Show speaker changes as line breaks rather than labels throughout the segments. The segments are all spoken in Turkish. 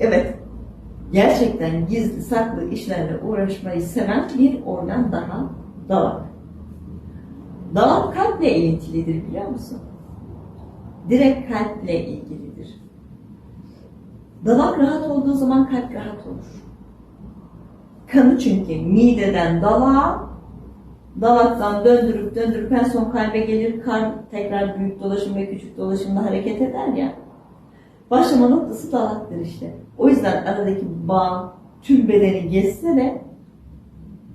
Evet. Gerçekten gizli saklı işlerle uğraşmayı seven bir organ daha dalak. Dalak kalple ilintilidir biliyor musun? Direkt kalple ilgilidir. Dalak rahat olduğu zaman kalp rahat olur. Kanı çünkü mideden dalağa, dalaktan döndürüp döndürüp en son kalbe gelir. Kan tekrar büyük dolaşım ve küçük dolaşımda hareket eder ya. Başlama noktası dalaktır işte. O yüzden aradaki bağ tüm bedeni geçse de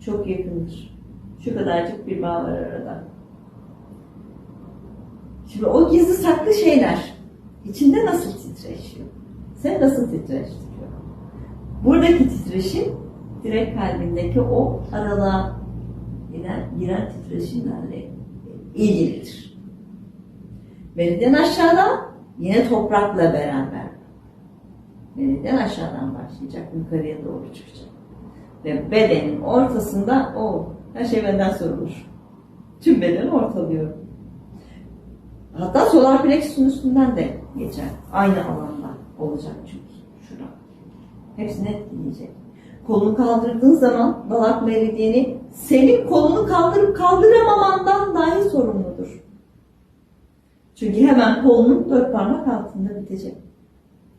çok yakındır. Şu kadarcık bir bağ var arada. Şimdi o gizli saklı şeyler içinde nasıl titreşiyor? Sen nasıl titreştiriyor? Buradaki titreşim direkt kalbindeki o aralığa giren, giren titreşimlerle ilgilidir. Meridyen aşağıda yine toprakla beraber. Meridyen aşağıdan başlayacak, yukarıya doğru çıkacak. Ve bedenin ortasında o, her şey benden sorulur. Tüm bedeni ortalıyor. Hatta solar plexusun üstünden de geçer. Aynı alanda olacak çünkü. Şurada. Hepsini etkileyecek. Kolunu kaldırdığın zaman dalak meridyeni senin kolunu kaldırıp kaldıramamandan dahi sorumludur. Çünkü hemen kolunun dört parmak altında bitecek.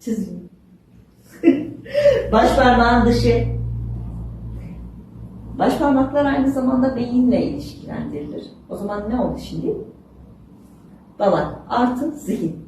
Çizgi. Baş parmağın dışı. Baş parmaklar aynı zamanda beyinle ilişkilendirilir. O zaman ne oldu şimdi? Dalak artı zihin.